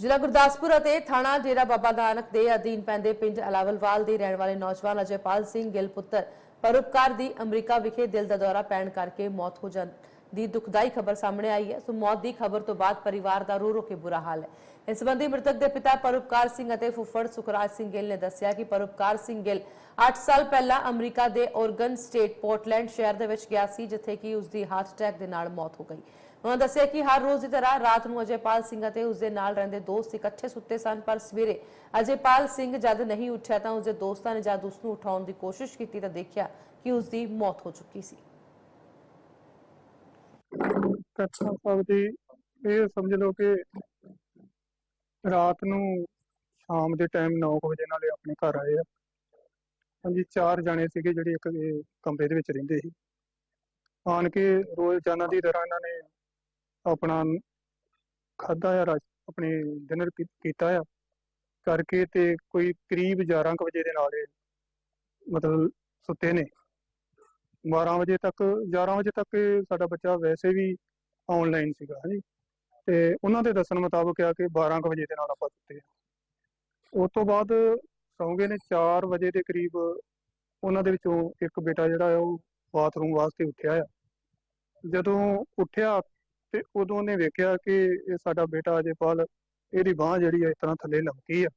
ਜ਼ਿਲ੍ਹਾ ਗੁਰਦਾਸਪੁਰ ਅਤੇ ਥਾਣਾ ਡੇਰਾ ਬਾਬਾ ਨਾਨਕ ਦੇ ਅਧੀਨ ਪੈਂਦੇ ਪਿੰਡ ਅਲਾਵਲਵਾਲ ਦੇ ਰਹਿਣ ਵਾਲੇ ਨੌਜਵਾਨ ਅਜੇਪਾਲ ਸਿੰਘ ਗਿੱਲ ਪੁੱਤਰ ਪਰਉਪਕਾਰ ਦੀ ਅਮਰੀਕਾ ਵਿਖੇ ਦਿਲ ਦਾ ਦੌਰਾ ਪੈਣ ਕਰਕੇ ਮੌਤ ਹੋ ਜਾਣ। ਦੀ ਦੁਖਦਾਈ ਖਬਰ ਸਾਹਮਣੇ ਆਈ ਹੈ। ਸੋ ਮੌਤ ਦੀ ਖਬਰ ਤੋਂ ਬਾਅਦ ਪਰਿਵਾਰ ਦਾ ਰੋ ਰੋ ਕੇ ਬੁਰਾ ਹਾਲ ਹੈ। ਇਸ ਸੰਬੰਧੀ ਮ੍ਰਿਤਕ ਦੇ ਪਿਤਾ ਪਰਉਪਕਾਰ ਸਿੰਘ ਅਤੇ ਫੁੱਫੜ ਸੁਖਰਾਜ ਸਿੰਘ ਗਿੱਲ ਨੇ ਦੱਸਿਆ ਕਿ ਪਰਉਪਕਾਰ ਸਿੰਘ ਗਿੱਲ 8 ਸਾਲ ਪਹਿਲਾਂ ਅਮਰੀਕਾ ਦੇ ਓਰਗਨ ਸਟੇਟ, ਪੋਰਟਲੈਂਡ ਸ਼ਹਿਰ ਦੇ ਵਿੱਚ ਗਿਆ ਸੀ, ਜਿੱਥੇ ਕਿ ਉਸ ਦੀ ਹਾਰਟ ਅਟੈਕ ਦੇ ਨਾਲ ਮੌਤ ਹੋ ਗਈ। ਉਹਨਾਂ ਦੱਸਿਆ ਕਿ ਹਰ ਰੋਜ਼ ਦੀ ਤਰ੍ਹਾਂ ਰਾਤ ਨੂੰ ਅਜੇਪਾਲ ਸਿੰਘ ਅਤੇ ਉਸ ਦੇ ਨਾਲ ਰਹਿੰਦੇ ਦੋਸਤ ਇਕੱਠੇ ਸੁੱਤੇ ਸਨ, ਪਰ ਸਵੇਰੇ ਅਜੇਪਾਲ ਸਿੰਘ ਜਦ ਨਹੀਂ ਉੱਠਿਆ ਤਾਂ ਉਸ ਦੇ ਦੋਸਤਾਂ ਨੇ ਜਦ ਉਸ ਨੂੰ ਉਠਾਉਣ ਦੀ ਕੋਸ਼ਿਸ਼ ਕੀਤੀ ਤਾਂ ਦੇਖਿਆ ਕਿ ਉਸ ਦੀ ਮੌਤ ਹੋ ਚੁੱਕੀ ਸੀ। ਕੱਛਾ ਸਾਹਿਬ ਦੀ ਇਹ ਸਮਝ ਲਓ ਕਿ ਰਾਤ ਨੂੰ ਸ਼ਾਮ ਦੇ ਟਾਈਮ 9 ਵਜੇ ਨਾਲੇ ਆਪਣੇ ਘਰ ਆਏ ਆ। ਹਾਂਜੀ, ਚਾਰ ਜਾਣੇ ਸੀਗੇ ਜਿਹੜੇ ਇੱਕ ਕਮਰੇ ਦੇ ਵਿੱਚ ਰਹਿੰਦੇ ਸੀ। ਆਣ ਕੇ ਰੋਜ਼ਾਨਾ ਦੀ ਤਰ੍ਹਾਂ ਇਹਨਾਂ ਨੇ ਆਪਣਾ ਖਾਦਾ ਆ, ਰਾਜ ਆਪਣੀ ਡਿਨਰ ਕੀਤਾ ਆ। ਕਰਕੇ ਤੇ ਕੋਈ ਕਰੀਬ 11 ਕੁ ਵਜੇ ਦੇ ਨਾਲ ਮਤਲਬ ਸੁੱਤੇ ਨੇ। 12 ਵਜੇ ਤੱਕ 11 ਵਜੇ ਤੱਕ ਸਾਡਾ ਬੱਚਾ ਵੈਸੇ ਵੀ ਆਨਲਾਈਨ ਸੀਗਾ, ਹਾਂਜੀ। ਤੇ ਉਹਨਾਂ ਦੇ ਦੱਸਣ ਮੁਤਾਬਕ ਆ ਕਿ 12 ਕੁ ਵਜੇ ਦੇ ਨਾਲ ਆਪਾਂ ਸੁੱਤੇ ਆ ਉਸ ਤੋਂ ਬਾਅਦ ਸੌਂਗੇ ਨੇ 4 ਵਜੇ ਦੇ ਕਰੀਬ। ਉਹਨਾਂ ਦੇ ਵਿੱਚੋਂ ਇੱਕ ਬੇਟਾ ਜਿਹੜਾ ਆ, ਉਹ ਬਾਥਰੂਮ ਵਾਸਤੇ ਉੱਠਿਆ ਆ। ਜਦੋਂ ਉੱਠਿਆ ਤੇ ਉਦੋਂ ਉਹਨੇ ਵੇਖਿਆ ਕਿ ਇਹ ਸਾਡਾ ਬੇਟਾ ਅਜੇਪਾਲ ਇਹਦੀ ਬਾਹ ਜਿਹੜੀ ਆ, ਇਸ ਤਰ੍ਹਾਂ ਥੱਲੇ ਲਮਕੀ ਆ।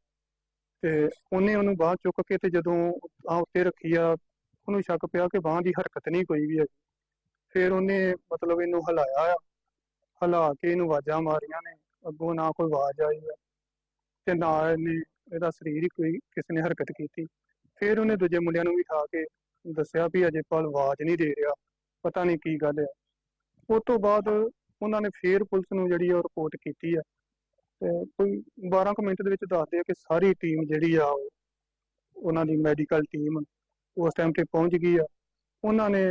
ਤੇ ਉਹਨੇ ਉਹਨੂੰ ਬਾਹ ਚੁੱਕ ਕੇ ਤੇ ਜਦੋਂ ਆ ਉੱਤੇ ਰੱਖੀ ਆ, ਉਹਨੂੰ ਸ਼ੱਕ ਪਿਆ ਕਿ ਬਾਹ ਦੀ ਹਰਕਤ ਨਹੀਂ ਕੋਈ ਵੀ ਹੈ ਫਿਰ ਉਹਨੇ ਮਤਲਬ ਇਹਨੂੰ ਹਿਲਾਇਆ ਆ। ਹਿਲਾ ਕੇ ਇਹਨੂੰ ਆਵਾਜ਼ਾਂ ਮਾਰੀਆਂ ਨੇ, ਅੱਗੋਂ ਨਾ ਕੋਈ ਆਵਾਜ਼ ਆਈ ਆ ਤੇ ਨਾ ਇਹਨੇ ਇਹਦਾ ਸਰੀਰ ਹੀ ਕੋਈ ਕਿਸੇ ਨੇ ਹਰਕਤ ਕੀਤੀ। ਫਿਰ ਉਹਨੇ ਦੂਜੇ ਮੁੰਡਿਆਂ ਨੂੰ ਵੀ ਠਾ ਕੇ ਦੱਸਿਆ ਵੀ ਅਜੇ ਪਾਲ ਆਵਾਜ਼ ਨਹੀਂ ਦੇ ਰਿਹਾ, ਪਤਾ ਨਹੀਂ ਕੀ ਗੱਲ ਹੈ। ਉਸ ਤੋਂ ਬਾਅਦ ਉਹਨਾਂ ਨੇ ਫੇਰ ਪੁਲਿਸ ਨੂੰ ਜਿਹੜੀ ਉਹ ਰਿਪੋਰਟ ਕੀਤੀ ਹੈ ਤੇ ਕੋਈ 12 ਕੁ ਮਿੰਟ ਦੇ ਵਿੱਚ ਦੱਸਦੇ ਆ ਕਿ ਸਾਰੀ ਟੀਮ ਜਿਹੜੀ ਆ ਉਹ, ਉਹਨਾਂ ਦੀ ਮੈਡੀਕਲ ਟੀਮ ਉਸ ਟਾਈਮ ਤੇ ਪਹੁੰਚ ਗਈ ਆ। ਉਹਨਾਂ ਨੇ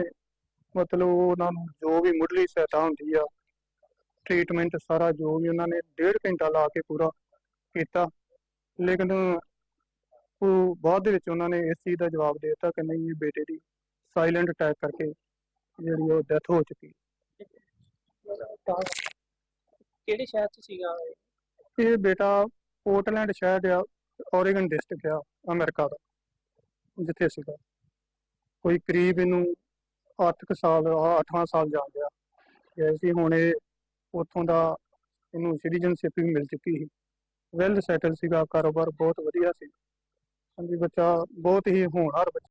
ਮਤਲਬ ਉਹਨਾਂ ਨੂੰ ਜੋ ਵੀ ਮੁੱਢਲੀ ਸਹਾਇਤਾ ਹੁੰਦੀ ਆ ਟ੍ਰੀਟਮੈਂਟ ਸਾਰਾ ਜੋ ਵੀ ਉਹਨਾਂ ਨੇ ਡੇਢ ਘੰਟਾ ਲਾ ਕੇ ਪੂਰਾ ਕੀਤਾ। ਲੇਕਿਨ ਉਹ ਬਾਅਦ ਦੇ ਵਿੱਚ ਉਹਨਾਂ ਨੇ ਇਸ ਚੀਜ਼ ਦਾ ਜਵਾਬ ਦੇ ਦਿੱਤਾ ਕਿ ਨਹੀਂ ਇਹ ਬੇਟੇ ਦੀ ਸਾਇਲੈਂਟ ਅਟੈਕ ਕਰਕੇ ਜਿਹੜੀ ਉਹ ਡੈਥ ਹੋ ਚੁੱਕੀ ਕਿਹੜੇ ਸ਼ਹਿਰ ਚ ਸੀਗਾ ਇਹ? ਬੇਟਾ ਪੋਰਟਲੈਂਡ ਸ਼ਹਿਰ ਆ ਓਰੇਗਨ ਡਿਸਟ੍ਰਿਕਟ ਆ ਅਮਰੀਕਾ ਦਾ ਜਿੱਥੇ ਸੀਗਾ। ਕੋਈ ਕਰੀਬ ਇਹਨੂੰ 8 ਸਾਲ 8ਵਾਂ ਸਾਲ ਜਾ ਗਿਆ ਅਸੀਂ ਹੁਣ ਇਹ ਉੱਥੋਂ ਦਾ ਇਹਨੂੰ ਸਿਟੀਜ਼ਨਸ਼ਿਪ ਵੀ ਮਿਲ ਚੁੱਕੀ ਸੀ। ਵੈਲ ਸੈਟਲ ਸੀਗਾ, ਕਾਰੋਬਾਰ ਬਹੁਤ ਵਧੀਆ ਸੀ। ਹਾਂਜੀ, ਬੱਚਾ ਬਹੁਤ ਹੀ ਹੋਣਹਾਰ ਬੱਚਾ